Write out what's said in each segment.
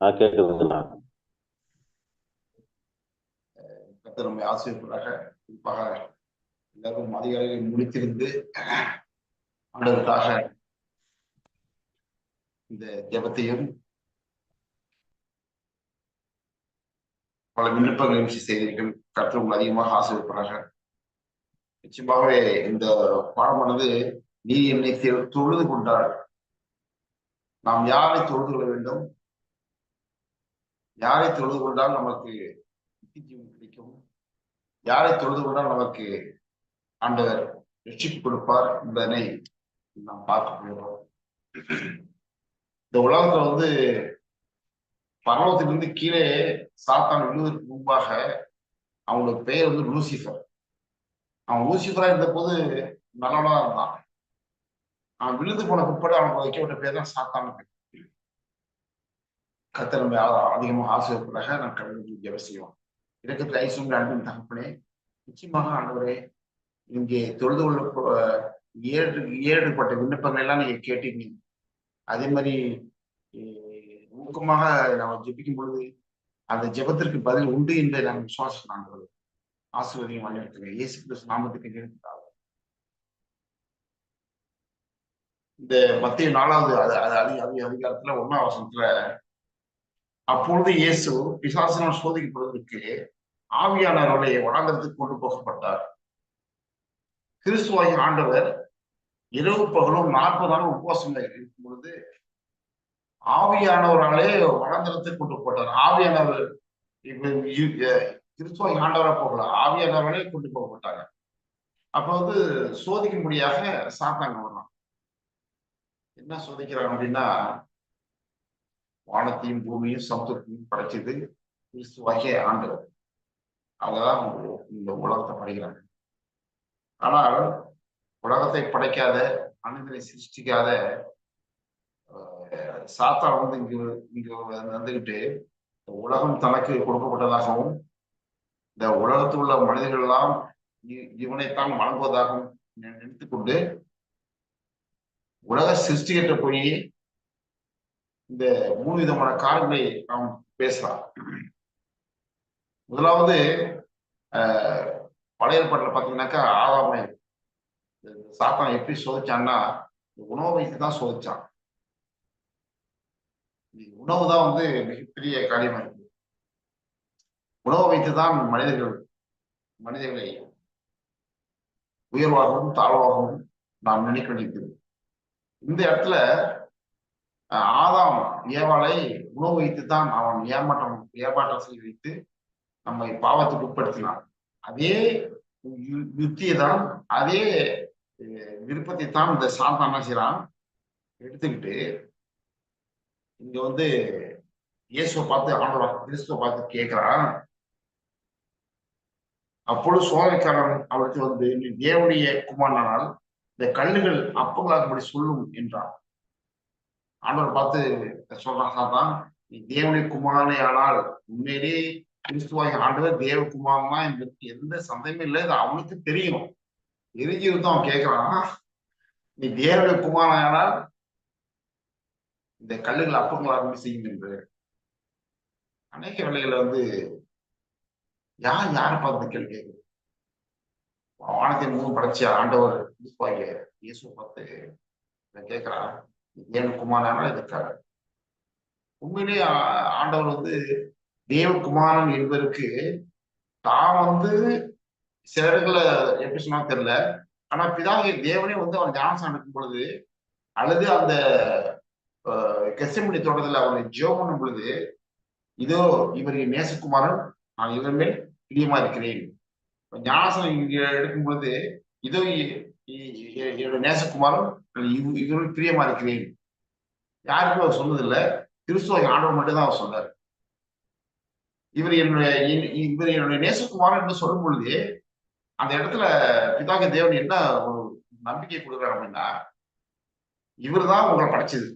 ஆ கேட்குதுங்களா கர்த்தர் நம்மை ஆசிரியர்களாக குறிப்பாக எல்லாரும் அதிகாரிகள் முடித்திருந்து ஆண்டவருக்காக இந்த ஜெபத்தையும் பல விண்ணப்பங்களையும் செய்தீர்கள். உங்களை அதிகமாக ஆசிரியர்களாக நிச்சயமாகவே இந்த பாடமானது நீ என்னை தொழுது கொண்டால் நாம் யாரை தொழுது கொள்ள வேண்டும்? யாரை தொழுது கொண்டால் நமக்கு ஜீவன் கிடைக்கும்? யாரை தொழுது கொண்டால் நமக்கு ஆண்டவர் ரட்சிப்பு கொடுப்பார் என்பதனை நாம் பார்க்க போகிறோம் இந்த உலகத்துல வந்து பரவத்திலிருந்து கீழே சாத்தான் விழுவதற்கு முன்பாக அவங்களுக்கு பெயர் வந்து லூசிஃபர். அவன் லூசிஃபரா இருந்த போது நல்லவனா இருந்தான். அவன் விழுந்து போன பிற்பாடு அவனுக்கு வைக்கப்பட்ட பேர் தான் சாத்தானுக்கு கத்தர் நம்ம அதிகமாக ஆசைப்படுறாக நான் கடவுளுக்கு ஜெப செய்வோம். இறக்கத்தில் ஐஸ்வர்ய அன்பின் தகப்பனே நிச்சயமாக ஆண்டவரே இங்கே தொழுது கொள்ள ஏழு ஏழுப்பட்ட விண்ணப்பங்கள் எல்லாம் நீங்க கேட்டீங்க. அதே மாதிரி ஊக்கமாக நம்ம ஜெபிக்கும் பொழுது அந்த ஜெபத்திற்கு பதில் உண்டு என்று நான் விசுவாசம் ஆண்டவர். ஆசீர்வதியும் வழிநடத்துங்க இயேசு கிறிஸ்து நாமத்துக்கு இந்த மத்திய நாலாவது அது அது அதிக அதிகாரத்துல ஒன்னாம் வசனத்துல அப்பொழுது இயேசு பிசாசினால் சோதிக்கப்படுவதற்கு ஆவியானவர்களை வனாந்தரத்துக்கு கொண்டு போகப்பட்டார். கிறிஸ்துவாகி ஆண்டவர் இரவு பகலும் நாற்பது நாள் உபவாசம் இருக்கும் பொழுது ஆவியானவராலே வனாந்தரத்துக்கு கொண்டு போட்டார். ஆவியானவர் இப்ப கிறிஸ்துவாகி ஆண்டவரா போகல ஆவியானவர்களே கொண்டு போகப்பட்டாங்க. அப்ப வந்து சோதிக்கும்படியாக சாத்தாங்க என்ன சொல்லிக்கிறாங்க அப்படின்னா வானத்தையும் பூமியும் சமுத்திரத்தையும் படைச்சது கிறிஸ்துவாகிய ஆண்டவர். அவங்கதான் இந்த உலகத்தை படைக்கிறாங்க ஆனால் உலகத்தை படைக்காத மனிதனை சிருஷ்டிக்காத சாத்தா வந்து இங்கு இங்கு வந்துகிட்டு உலகம் தனக்கு கொடுக்கப்பட்டதாகவும் இந்த உலகத்தில் உள்ள மனிதர்கள் எல்லாம் இ- இவனைத்தான் வணங்குவதாகவும் நி- நினைத்துக் கொண்டு உலக சிருஷ்டிகிட்ட போய் இந்த மூணு விதமான காரணங்களை நாம் பேசலாம் முதலாவது ஆஹ், பழைய ஏற்பாட்டுல பார்த்தீங்கன்னாக்கா ஆதாமை சாத்தான் எப்படி சோதிச்சான்னா உணவு உணவை வைத்து தான் சோதிச்சான் உணவு தான் வந்து மிகப்பெரிய காரியமா இருக்கு உணவை வைத்து தான் மனிதர்கள் மனிதர்களை உயர்வாகவும் தாழ்வாகவும் நாம் நினைக்க நினைக்கிறோம் இந்த இடத்துல ஆதாம் ஏவாளை உணவு வைத்து தான் அவன் ஏமாற்றம் ஏமாற்றம் செய்து வைத்து நம்மை பாவத்துக்கு உட்படுத்தினான். அதே யு- யுக்தியை தான் அதே விருப்பத்தை தான் இந்த சாந்தான் செய்யறான் எடுத்துக்கிட்டு இங்க வந்து இயேசுவை பார்த்து ஆண்டவர் கிறிஸ்துவை பார்த்து கேட்கிறான். அப்பொழுது சோதனைக்காரன் அவருக்கு வந்து நீ தேவனுடைய குமாரனால் இந்த கல்லுகள் அப்பங்களாகும்படி சொல்லும் என்றான் ஆண்டவர் பார்த்து சொல்றான் சாத்தான் நீ தேவனை குமாரனை ஆனால் உண்மையிலே கிறிஸ்துவாகி ஆண்டவர் தேவ குமாரன் தான் என்பதற்கு எந்த சந்தேகமும் இல்லை இது அவனுக்கு தெரியும். தெரிஞ்சிருந்து அவன் கேட்கிறான்? நீ தேவனுடைய குமாரன் ஆனால் இந்த கல்லுகள் அப்பங்களாகும்படி செய்யும் என்று. அநேக வேலைகளை வந்து யார் யாரை பார்த்து கேள்வி கேட்குது? வானத்தின் மூணு படைச்ச ஆண்டவர் இயேசு இயேசுவை பார்த்து இதை ஏன் குமாரனால இருக்காரு உண்மையிலே ஆண்டவர் வந்து தேவகுமாரன் என்பதற்கு தான் வந்து சிலர்களை எப்படி சொன்னா தெரியல. ஆனா பிதாகிய தேவனே வந்து அவன் ஞானசானம் எடுக்கும் பொழுது அல்லது அந்த கெசமணி தோட்டத்துல அவனை ஜோம் பண்ணும் பொழுது இதோ இவர் நேசகுமாரன் நான் இவருமே மேல் பிரியமா இருக்கிறேன். ஞானசனம் இங்க எடுக்கும் பொழுது இதோ என்னோட நேசகுமாரன் இவ- இவருள் பிரியமா இருக்கிறேன் யாருக்கும் அவர் சொன்னதில்லை. கிறிஸ்துவ ஆண்டவர் மட்டும் தான் அவர் சொன்னார். இவர் என்னுடைய இவர் என்னுடைய நேசகுமாரன் என்று சொல்லும் பொழுது அந்த இடத்துல பிதாக தேவன் என்ன ஒரு நம்பிக்கை கொடுக்குறாரு அப்படின்னா இவர் தான் உங்களை படைச்சது.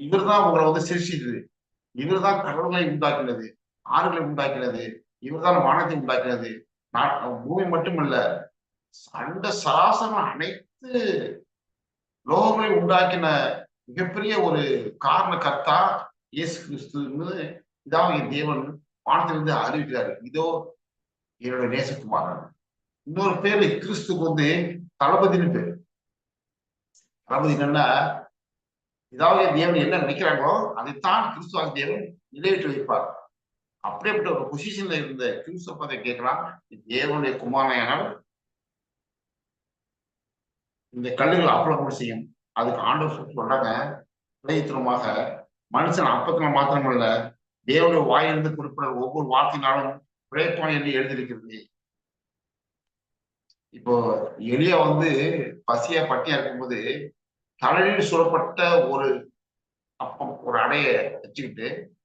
இவர் தான் உங்களை வந்து சிருஷ்டித்தது. இவர் தான் கடவுளை உண்டாக்கினது ஆறுகளை உண்டாக்கினது இவர் தான் வானத்தை உண்டாக்கினது. பூமி மட்டுமல்ல அண்ட சராசரம் அனைத்து லோகங்களை உண்டாக்கின மிகப்பெரிய ஒரு காரண கர்த்தா இயேசு கிறிஸ்துன்னு இதான் என் தேவன் வானத்திலிருந்து அறிவிக்கிறாரு. இதோ என்னுடைய நேசகுமாரன். இன்னொரு பேரு கிறிஸ்துக்கு வந்து தளபதினு பேரு. தளபதி என்னன்னா இதாவது தேவன் என்ன நினைக்கிறாங்களோ அதைத்தான் கிறிஸ்துவாக தேவன் நிறைவேற்றி வைப்பார். அப்படிப்பட்ட ஒரு பொசிஷன்ல இருந்த கிறிஸ்துவ பதை கேட்கலாம் தேவனுடைய குமாரனால் இந்த கல்லுகள் அப்பளம் செய்யும். அதுக்கு ஆண்டவர் சொல்றாங்க. பிரயத்தனமாக மனுஷன் அப்பத்தினால் மாத்திரமல்ல தேவனுடைய வாயிலிருந்து குறிப்பிட ஒவ்வொரு வார்த்தையினாலும் பிழைப்பான் என்று எழுதியிருக்கிறது. இப்போ எளியா வந்து பசியா பட்டியா இருக்கும்போது தலையில் சுடப்பட்ட ஒரு அப்பம் ஒரு அடைய வச்சுக்கிட்டு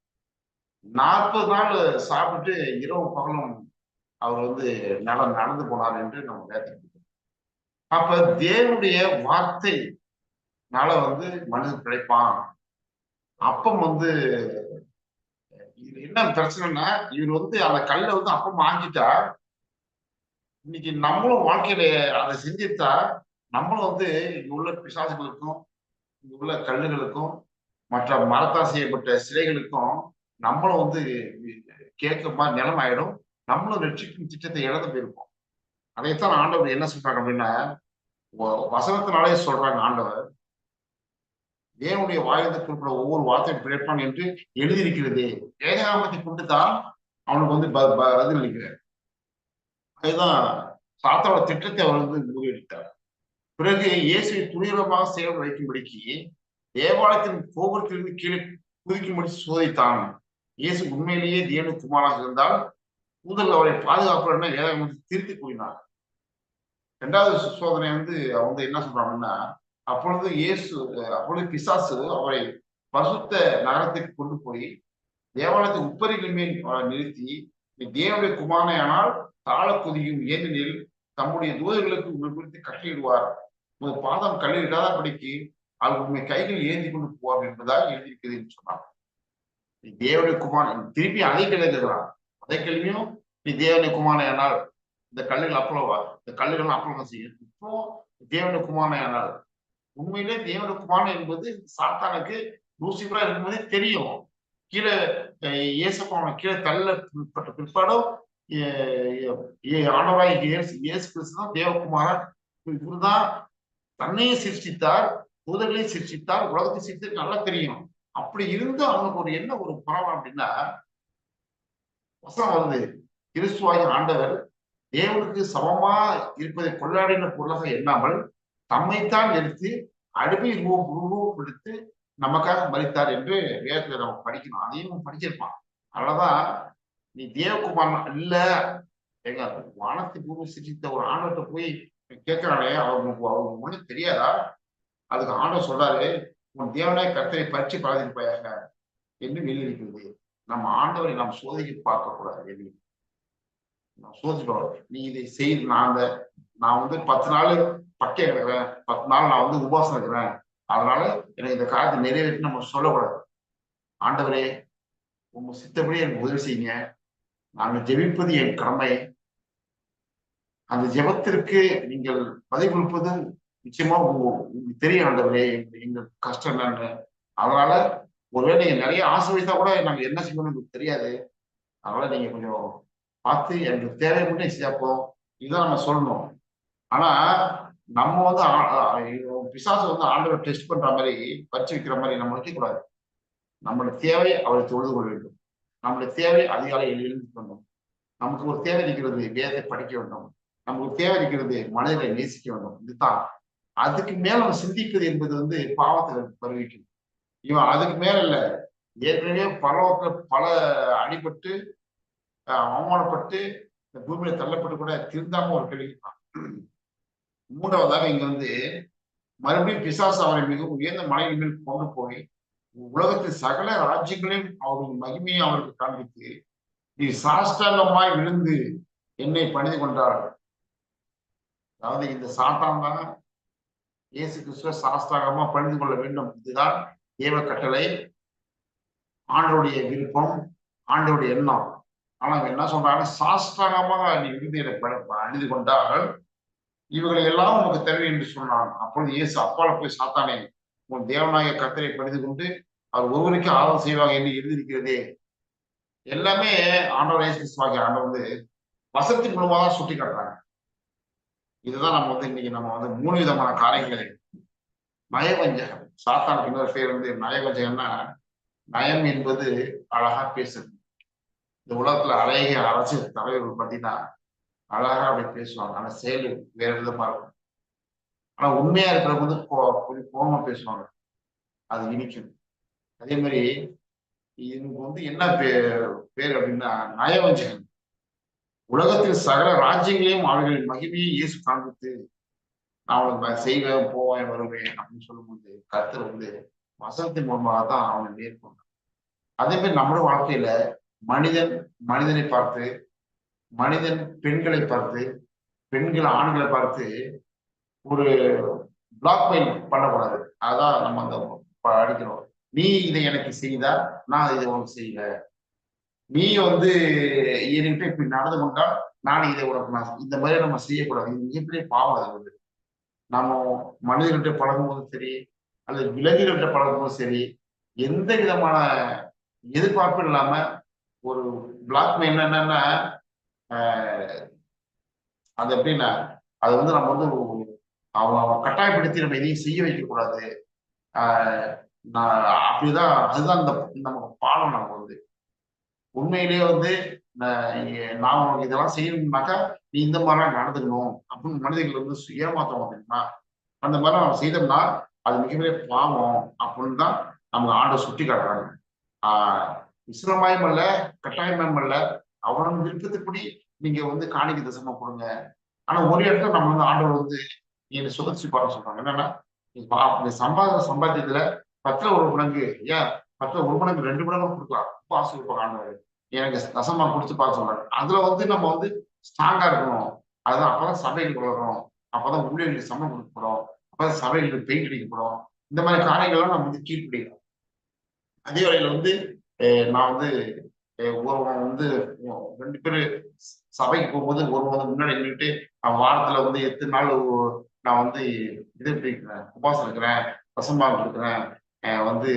நாற்பது நாள் சாப்பிட்டு இரவு பகலும் அவர் வந்து நட நடந்து போனார் என்று நம்ம வேதம் அப்ப தேவனுடைய வார்த்தைனால வந்து மனிதன் பிழைப்பான். அப்பம் வந்து இது என்ன பிரச்சனைனா இவர் வந்து அந்த கல்லை வந்து அப்பம் ஆக்கிட்டா இன்னைக்கு நம்மளும் வாழ்க்கையில அதை செஞ்சுட்டா நம்மளும் வந்து இங்க உள்ள பிசாசுகளுக்கும் இங்க உள்ள கல்லுகளுக்கும் மற்ற மரத்தால் செய்யப்பட்ட சிலைகளுக்கும் நம்மளும் வந்து கேட்க மாதிரி நிலம் ஆயிடும். நம்மளும் ரட்சிக்கும் திட்டத்தை இழந்து போயிருப்போம். அதைத்தான் ஆண்டவர் என்ன சொல்றாங்க அப்படின்னா வசனத்தினாலே சொல்றாங்க ஆண்டவர். தேவனுடைய வாய்ந்த குறிப்பிட ஒவ்வொரு வார்த்தையும் பிழைப்பான் என்று எழுதியிருக்கிறது. வேதாகமத்தை கொண்டு தான் அவனுக்கு வந்து பதில் அளிக்கிறார். அதுதான் சாத்தாவோட திட்டத்தை அவர் வந்து முறியடித்தார். பிறகு இயேசுவை துணிகரமாக செயல் வைக்கும்படிக்கு தேவாலயத்தின் கோபுரத்திலிருந்து கீழே குதிக்கும்படி சோதித்தான். இயேசு உண்மையிலேயே தேனு குமாராக இருந்தால் முதல் அவரை பாதுகாப்பு வந்து திருத்தி கூறினார். இரண்டாவது சோதனை வந்து அவங்க என்ன சொல்றாங்கன்னா அப்பொழுது இயேசு அப்பொழுது பிசாசு அவரை பசுத்த நகரத்துக்கு கொண்டு போய் தேவாலயத்தை உப்பரிகள் மேல் நிறுத்தி தேவனுடைய குமாரனையானால் தாழ குதியும் ஏனெனில் தம்முடைய தூதர்களுக்கு உங்கள் குறித்து கட்டளையிடுவார். உங்கள் பாதம் கல்லிடாதபடிக்கு அவர் உண்மை கைகள் ஏந்தி கொண்டு போவார் என்பதாக எழுதியிருக்கிறது என்று சொன்னார். தேவனுடைய குமாரன் திருப்பி அதை கேள்விக்கிறான் அதை கேள்வியும் நீ தேவனுடைய குமாரனையானால் இந்த கல்லுகள் அப்பளவா? இந்த கல்லுகள் அப்பளம் செய்யும். இப்போ தேவனுடைய குமாரனையானால் உண்மையிலே தேவனுடைய குமாரன் என்பது சாத்தானுக்கு லூசிபரா இருக்கும்போதே தெரியும். கீழே இயேசப்பான கீழே தள்ளப்பட்ட பிற்பாடும் ஆண்டவராய் இயேசு இயேசு கிறிஸ்து தான் தேவகுமாரன் இவர்தான் தன்னையும் சிருஷ்டித்தார் தூதர்களையும் சிருஷ்டித்தார் உலகத்தை சிருஷ்டித்து நல்லா தெரியும். அப்படி இருந்து அவனுக்கு ஒரு என்ன ஒரு பரவம் அப்படின்னா வசனம் வருது கிறிஸ்துவாகி ஆண்டவர் தேவனுக்கு சமமா இருப்பதை கொள்ளாடின பொருளாக எண்ணாமல் தம்மைத்தான் எடுத்து ரூபம் உருவப்படுத்து நமக்காக மறித்தார் என்று வேதத்தை நம்ம படிக்கணும். அதையும் படிச்சிருப்பான். அதனாலதான் நீ தேவகுமாரன் இல்ல எங்க வானத்தை பூமி சிரித்த ஒரு ஆண்டவர்கிட்ட போய் கேட்கிறானே அவங்களுக்கு அவங்களுக்கு ஒண்ணு தெரியாதா? அதுக்கு ஆண்டவர் சொல்றாரு உன் தேவனாய் கர்த்தரை பறிச்சு பழகிருப்பாயாக என்று வெளியிருக்கிறது நம்ம ஆண்டவரை நாம் சோதிக்க பார்க்க கூடாது நான் சோதிக்கிறோம் நீ இதை செய்து நான் அந்த நான் வந்து பத்து நாள் பட்டை எடுக்கிறேன் பத்து நாள் நான் வந்து உபாசம் இருக்கிறேன். அதனால எனக்கு இந்த காலத்தை நிறைவேற்றி நம்ம சொல்லக்கூடாது. ஆண்டவரே உங்க சித்தப்படி எனக்கு உதவி செய்யுங்க. நாங்கள் ஜெபிப்பது என் கடமை. அந்த ஜெபத்திற்கு நீங்கள் பதவி கொடுப்பது நிச்சயமா உங்களுக்கு தெரியும் ஆண்டவரே எங்க கஷ்டம் என்னன்ற அதனால ஒருவேளை நீங்க நிறைய ஆசை வைத்தா கூட நாங்க என்ன செய்யணும்னு உங்களுக்கு தெரியாது. அதனால நீங்க கொஞ்சம் பார்த்து எனக்கு தேவை மட்டும் சேர்ப்போம் இதுதான் நம்ம சொல்லணும். ஆனா நம்ம வந்து பிசாசு வந்து ஆண்டவர் டெஸ்ட் பண்ற மாதிரி பறிச்சு வைக்கிற மாதிரி நம்ம வைக்கக்கூடாது நம்மளோட தேவை அவரை தொழுது கொள்ள வேண்டும். நம்மளோட தேவை அதிகாலை எழுந்து வேண்டும் நமக்கு ஒரு தேவை இருக்கிறது வேதத்தை படிக்க வேண்டும். நமக்கு தேவை இருக்கிறது மனதை நேசிக்க வேண்டும். இதுதான். அதுக்கு மேல அவன் சிந்திக்குது என்பது வந்து பாவத்துல வருவிக்கும். இவன் அதுக்கு மேல இல்ல. ஏற்கனவே பரவத்துல பல அடிபட்டு அவமானப்பட்டு இந்த பூமியில தள்ளப்பட்டு கூட திருந்தாம ஒரு கேள்வி மூன்றாவதாக இங்க வந்து மறுபடியும் பிசாசு அவரை மிக உயர்ந்த மலையின் மேல் கொண்டு போய் உலகத்தில் சகல ராஜ்யங்களையும் அவர்களின் மகிமையை அவருக்கு காண்பித்து நீ சாஷ்டாங்கமாய் விழுந்து என்னை பணிந்து கொண்டார் அதாவது இந்த சாத்தான் தான் இயேசு கிறிஸ்துவ சாஸ்திராகமா பணிந்து கொள்ள வேண்டும். இதுதான் தேவ கட்டளை ஆண்டோடைய விருப்பம் ஆண்டோடைய எண்ணம். ஆனா என்ன சொல்றாங்க சாஸ்திராகமாக நீ விருது அணிந்து கொண்டார்கள். இவர்களை எல்லாம் உனக்கு தேவை என்று சொன்னான். அப்பொழுது இயேசு அப்பால போய் சாத்தானே உன் தேவநாயக கத்தரை பணிந்து கொண்டு அவர் ஒருவருக்கு ஆதரவு செய்வாங்க என்று எழுதியிருக்கிறதே. எல்லாமே ஆண்டவர் இயேசு கிறிஸ்துவாகிய ஆண்டவர் வந்து வசத்தின் மூலமா தான் சுட்டி காட்டுறாங்க இதுதான் நம்ம வந்து இன்னைக்கு நம்ம வந்து மூணு விதமான காரியங்களை நயவஞ்சகம். சாத்தானுக்கு இன்னொரு பேர் வந்து நயவஞ்சகம்னா நயம் என்பது அழகா பேசுறது இந்த உலகத்துல அழகிய அரசியல் தலைவர்கள் பார்த்தீங்கன்னா அழகா அப்படி பேசுவாங்க. ஆனா செயல் வேற விதமா இருக்கும். ஆனா உண்மையா இருக்கிறவங்க வந்து கொஞ்சம் கோபமா பேசுவாங்க. அது இனிக்கும். அதே மாதிரி இதுக்கு வந்து என்ன பேர் பேர் அப்படின்னா நயவஞ்சகம். உலகத்தில் சகல ராஜ்யங்களையும் அவர்களின் மகிமையை இயேசு காண்பித்து நான் அவனுக்கு செய்வேன் போவேன் வருவேன் அப்படின்னு சொல்லும்போது கருத்து வந்து வசனத்தின் மூலமாக தான் அவனை மேற்கொண்டான் அதே மாதிரி நம்மளுடைய வாழ்க்கையில மனிதன் மனிதனை பார்த்து மனிதன் பெண்களை பார்த்து பெண்கள் ஆண்களை பார்த்து ஒரு பிளாக் மெயில் பண்ணக்கூடாது. அதான் நம்ம அந்த ப- அடிக்கிறோம் நீ இதை எனக்கு செய்தா நான் இதை ஒன்று செய்யல நீ வந்து என்கிட்ட இப்படி நடந்து கொண்டால் நான் இதை உனக்கு நான் இந்த மாதிரி நம்ம செய்யக்கூடாது. இது மிகப்பெரிய பாவம் அது வந்து. நம்ம மனிதர்கிட்ட பழகும் போதும் சரி அல்லது விலங்குகள்கிட்ட பழகும் போதும் சரி எந்த விதமான எதிர்பார்ப்பும் இல்லாம ஒரு பிளாக் என்னன்னா அது எப்படின்னா அது வந்து நம்ம வந்து அவன் கட்டாயப்படுத்தி நம்ம எதையும் செய்ய வைக்கக்கூடாது. ஆஹ் நான் அப்படிதான் அதுதான் இந்த நமக்கு பாடம் நமக்கு வந்து. உண்மையிலேயே வந்து நான் இதெல்லாம் செய்யணும்னாக்கா நீ இந்த மாதிரிலாம் நடந்துக்கணும் அப்படின்னு மனிதர்கள் வந்து சு- அப்படின்னா அந்த மாதிரி நம்ம செய்தோம்னா அது மிகப்பெரிய பாவம் அப்படின்னு தான் நமக்கு ஆண்டை சுட்டி காட்டுறாங்க. ஆஹ் இஸ்லமாயம் அல்ல கட்டாயமயம் அல்ல அவன் விருப்பத்துப்படி நீங்க வந்து காணிக்க தசமா கொடுங்க. ஆனா ஒரு இடத்துல நம்ம வந்து ஆண்டவர் வந்து நீ சுதர்ச்சி சுதர்சி சொல்றாங்க. என்னன்னா நீ பா- சம்பாத சம்பாத்தியத்துல பத்துல ஒரு பங்கு ஏன் பத்துல ஒரு மடங்கு ரெண்டு மடங்கு கொடுக்கலாம். ரொம்ப ஆசைப்பாங்க ஆண்டவர் எனக்கு ரசமா கொடுத்து பார்க்க சொல்றாரு அதுல வந்து நம்ம வந்து ஸ்ட்ராங்கா இருக்கணும். அதுதான் அப்பதான் சபைகள் வளரும். அப்பதான் ஊழியர்களுக்கு சம்பளம் கொடுக்கப்படும் அப்பதான் சபைகளுக்கு பெயிண்ட் அடிக்கப்படும். இந்த மாதிரி காரியங்கள்லாம் நம்ம வந்து கீழ்பிடிக்கிறோம் அதே வேளையில வந்து நான் வந்து ஒருவன் வந்து ரெண்டு பேரு சபைக்கு போகும்போது ஒருவன் வந்து முன்னாடி நின்றுட்டு வாரத்துல வந்து எத்தனை நாள் நான் வந்து இது இருக்கிறேன் உபாசம் இருக்கிறேன் வசம்பாகம் இருக்கிறேன் வந்து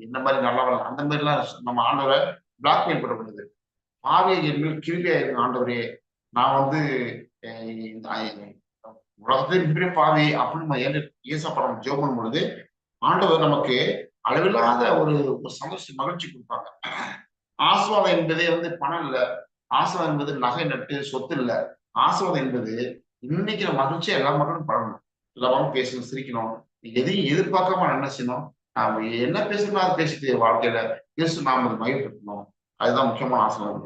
இந்த மாதிரி நல்லவன் அந்த மாதிரிலாம் நம்ம ஆண்டவரை பிளாக்மெயில் பண்ணப்படுது பாவியை என் மேல் கிருபியா இருக்கு ஆண்டவரே நான் வந்து அஹ் உலகத்திலே மிகப்பெரிய பாவி அப்படின்னு நம்ம ஏன் ஏசப்படம் ஜெபம் பண்ணும் பொழுது ஆண்டவர் நமக்கு அளவில்லாத ஒரு சந்தோஷ மகிழ்ச்சி கொடுப்பாங்க. ஆசுவாதம் என்பதே வந்து பணம் இல்ல ஆசுவாதம் என்பது நகை நட்டு சொத்து இல்ல. ஆசுவாதம் என்பது இன்னைக்கு மகிழ்ச்சியை எல்லா மக்களும் பழகணும். எல்லா மக்களும் பேசணும் சிரிக்கணும். எதையும் எதிர்பார்க்காம என்ன செய்யணும்? நாம என்ன பேசணும் அது பேசிட்டு வாழ்க்கையில இயேசு நாம மகிழ்ப்படுத்தணும் அதுதான் முக்கியமான ஆசனம்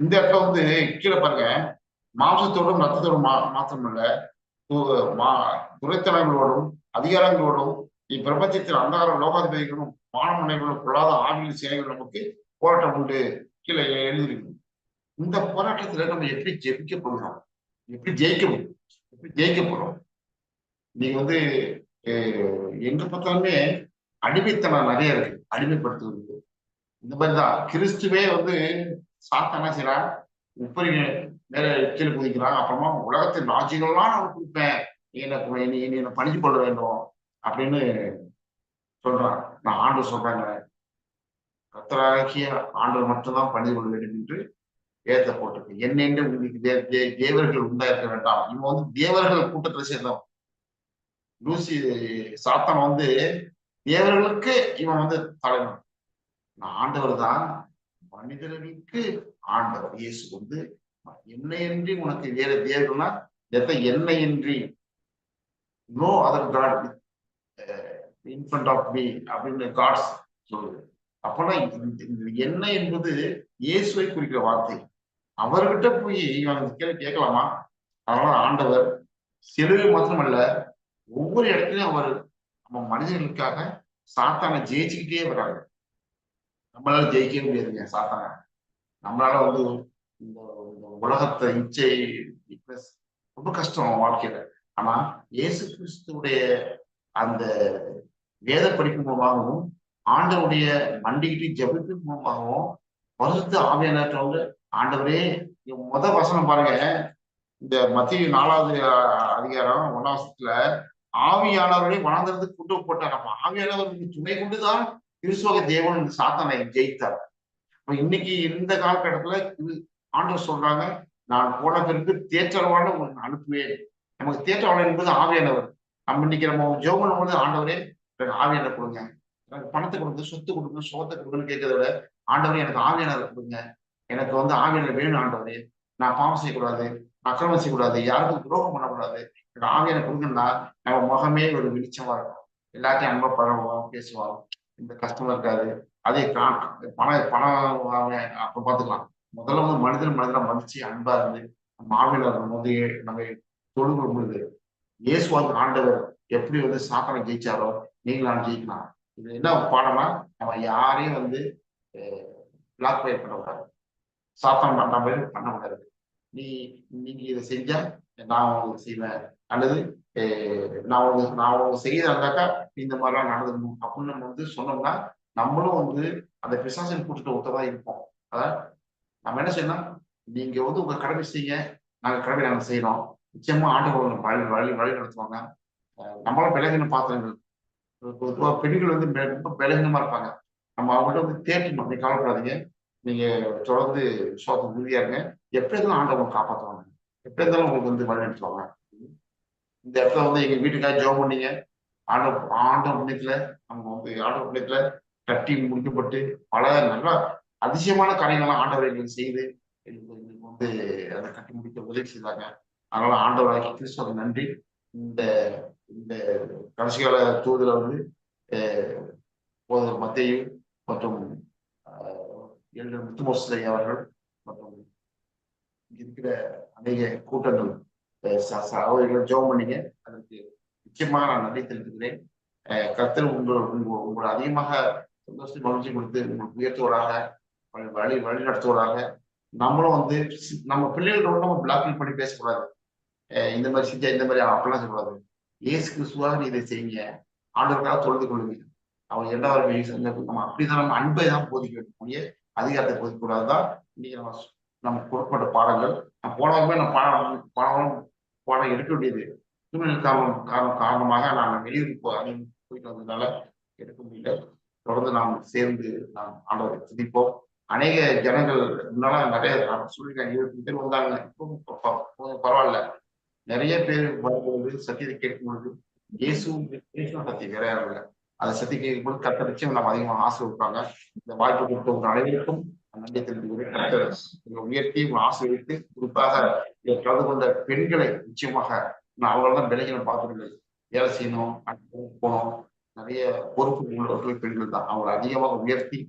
இந்த இடத்துல வந்து கீழே பாருங்க. மாம்சத்தோடும் ரத்தத்தோடும் மா மாத்திரமல்ல. மா துரைத்தனங்களோடும் அதிகாரங்களோடும் இப்பிரபஞ்சத்தில் அந்தகார லோகாதிபதிகளும் மானமனைகளும் கொள்ளாத ஆவியில் சேனைகள் நமக்கு போராட்டம் உண்டு. கீழே எழுதிருக்கு இந்த போராட்டத்துல நம்ம எப்படி ஜெயிக்க போகிறோம் எப்படி ஜெயிக்க முடியும் எப்படி ஜெயிக்க போறோம் நீங்க வந்து எங்க பார்த்தாலுமே அடிமைத்தனம் நிறைய இருக்கு. அடிமைப்படுத்துவது இந்த மாதிரிதான் கிறிஸ்துவே வந்து சாத்தானா செய்யறான் உப்பரி மேல கீழே குதிக்கிறான் அப்புறமா உலகத்தின் ராஜ்யங்கள்லாம் நான் கொடுப்பேன். நீ எனக்கு நீ என்னை பணிஞ்சு கொள்ள வேண்டும் அப்படின்னு சொல்றான் நான் ஆண்டு சொல்றாங்க. கத்தராகிய ஆண்டவர் மட்டும்தான் பணிந்து கொள்ள வேண்டும் என்று ஏத்த போட்டிருக்கு என்னென்று உங்களுக்கு தே- தே- தேவர்கள் உண்டாயிருக்க வேண்டாம். இவன் வந்து தேவர்கள் கூட்டத்தை சேர்ந்தவன். லூசி சாத்தான் வந்து தேவர்களுக்கு இவன் வந்து தலைவன் நான் ஆண்டவர் தான். மனிதர்களுக்கு ஆண்டவர் இயேசு வந்து என்னையின்றி உனக்கு வேற தேவர்கள்னா எத்த என்னையின்றி? No other god in front of me அப்படின்னு காட்ஸ் சொல்லுது. அப்போனா இந்த- இந்த என்ன என்பது இயேசுவை குறிக்கிற வார்த்தை. அவர்கிட்ட போய் இவன் கேள்வி கேட்கலாமா? அதனால ஆண்டவர் சிலுவை மாத்திரமல்ல ஒவ்வொரு இடத்துலயும் அவர் நம்ம மனிதர்களுக்காக சாத்தானை ஜெயிச்சுக்கிட்டே வர்றாங்க நம்மளால ஜெயிக்கவே முடியாதுங்க சாத்தான. நம்மளால வந்து இந்த உலகத்தை இச்சை ரொம்ப கஷ்டம் வாழ்க்கையில. ஆனா இயேசு கிறிஸ்துடைய அந்த வேத படிப்பு மூலமாகவும் ஆண்டவருடைய மண்டிகிட்டு ஜெபத்தின் மூலமாகவும் பரிசுத்த ஆவியானவங்க ஆண்டவரே முத வசனம் பாருங்க. இந்த மத்திய நாலாவது அதிகாரம் ஒன்னாம் வசனத்துல ஆவியானவர்களை வளர்ந்ததுக்கு கொண்டு போட்டார் ஆவியானவர்களுக்கு துணை கொண்டுதான் கிறிஸ்துவ தேவன் சாத்தனை ஜெயித்தார். அப்ப இன்னைக்கு இந்த காலகட்டத்துல ஆண்டவர் சொல்றாங்க நான் போன பிறகு தேற்றவான உங்களுக்கு அனுப்புவேன். நமக்கு தேற்றவாளர் என்பது ஆவியானவர். நம்ம இன்னைக்கு நம்ம ஜெபம் பண்ணும்போது ஆண்டவரே எனக்கு ஆவியானவர் கொடுங்க. எனக்கு பணத்தை கொடுங்க சொத்து கொடுங்க சோத்தை கொடுங்கன்னு கேட்கறத விட ஆண்டவரே எனக்கு ஆவியானவர் கொடுங்க. எனக்கு வந்து ஆவியானவர் வேணும் ஆண்டவரே. நான் பாவம் செய்யக்கூடாது அக்கிரமம் செய்யக்கூடாது யாருக்கும் துரோகம் பண்ணக்கூடாது. எனக்கு ஆவியான கொடுங்கன்னா நம்ம முகமே ஒரு வெளிச்சமா இருக்கும். எல்லாத்தையும் அன்பா பழகுவோம் பேசுவோம். இந்த கஷ்டமா இருக்காது அதே பணம் பணம் அவன் அப்ப பாத்துக்கலாம். முதல்ல வந்து மனிதன் மனிதனை மதிச்சு அன்பா இருந்து நம்ம வந்து நம்ம தொழுகு பொழுது வந்து ஆண்டவர் எப்படி வந்து சாத்தனை ஜெயிச்சாரோ நீங்களாம் ஜெயிக்கலாம். இது என்ன பாடம்னா நம்ம யாரையும் வந்து பிளாக் பயிர் பண்ணக்கூடாது சாத்தான் பண்ண மாதிரி பண்ணக்கூடாது. நீ நீங்க இதை செஞ்சா நான் உங்களுக்கு செய்வேன். அல்லது நான் உங்களுக்கு நான் உங்களுக்கு இந்த மாதிரிலாம் நடந்துக்கணும். அப்படின்னு நம்ம வந்து சொன்னோம்னா நம்மளும் வந்து அந்த பிசாசின் கூட்டத்தை ஒத்ததான் இருப்போம். அதான் நம்ம என்ன செய்யணும்? நீங்க வந்து உங்க கடமை செய்ய நாங்க கடமை நாங்கள் செய்யறோம் நிச்சயமா ஆண்டு வழி வழி வழி நடத்துவாங்க. நம்மளும் விலகின பாத்திரங்கள். பெண்கள் வந்து ரொம்ப விலகினமா இருப்பாங்க. நம்ம அவங்கள்ட்ட வந்து தேட்டணும் நீ கவலைப்படாதீங்க. நீங்க தொடர்ந்து விசுவாசம் உறுதியா இருங்க. எப்படி இருந்தாலும் ஆண்டவங்க காப்பாற்றுவாங்க எப்படி இருந்தாலும் உங்களுக்கு வந்து வழி நடத்துவாங்க இந்த இடத்துல வந்து எங்க வீட்டுக்காக ஜோம் பண்ணீங்க. ஆண்ட ஆண்ட புண்ணியத்துல நம்ம வந்து ஆண்ட புண்ணியத்துல கட்டி முடிக்கப்பட்டு பல நல்ல அதிசயமான காரியங்கள்லாம் ஆண்டவர் எங்களுக்கு செய்து. எங்களுக்கு எங்களுக்கு வந்து அதை கட்டி முடிக்க உதவி செய்தாங்க. அதனால ஆண்டவராக கிறிஸ்துவ நன்றி. இந்த இந்த கடைசி கால தூதுல வந்து அஹ், போதகர் மற்றும் எழுதர் முத்துமோசை அவர்கள் மற்றும் இருக்கிற அநேக கூட்டங்கள் சகோதரிகள் ஜோம் பண்ணீங்க அதற்கு நிச்சயமாக நான் நன்றி தெரிவிக்கிறேன் அஹ், கர்த்தர் உங்கள் உங்கள் உங்களை அதிகமாக சந்தோஷத்தை மகிழ்ச்சி கொடுத்து உங்களுக்கு உயர்த்துவராக வழி- வழி நடத்துவராக. நம்மளும் வந்து நம்ம பிள்ளைகளோட நம்ம பிளாக்மெயில் பண்ணி பேசக்கூடாது. இந்த மாதிரி செஞ்சா இந்த மாதிரி அப்படிலாம் சொல்லக்கூடாது ஏசு கிறிஸ்துவாக நீ இதை செய்யுங்க. ஆண்டவருக்காக தொழுது கொள்ளுங்க. அவங்க என்ன நம்ம அப்படிதான் நம்ம அன்பை தான் போதிக்க வேண்டிய அதிகாரத்தை போதிக்க தான் இன்னைக்கு நம்ம ஸ்- நமக்கு கொடுக்கப்பட்ட பாடங்கள் நான் போனவங்க நான் பாடம் பாடம் பாடம் எடுக்க வேண்டியது. சூழ்நிலை காரணம் காரணம் காரணமாக நான் வெளியூர் போயிட்டு வந்ததுனால எடுக்க முடியல. தொடர்ந்து நாம் சேர்ந்து நாம் ஆண்டவரை துதிப்போம். அநேக ஜனங்கள் முன்னால நிறைய நான் இருபத்தி பேர் வந்தாங்க. இப்போ பரவாயில்ல. நிறைய பேர் வரும்பொழுது சத்தியத்தை கேட்கும்பொழுது இயேசு இயேசு சத்தியம் வேற யாரும் இல்லை. அதை சத்தி கேட்கும்போது கத்த நிச்சயம் நம்ம அதிகமாக ஆசை ஆசீர்வதிப்பாங்க. இந்த வாய்ப்பு கொடுத்தவங்க அனைவருக்கும் உயர்த்தி ஆசிரியத்து குறிப்பாக கலந்து கொண்ட பெண்களை நிச்சயமாக நான் அவங்கள தான் விலைகளை பார்த்துருங்க வேலை செய்யணும் அடுத்த போகணும். நிறைய பொறுப்பு உள்ளவர்கள் பெண்கள் தான் அவங்களை அதிகமாக உயர்த்தி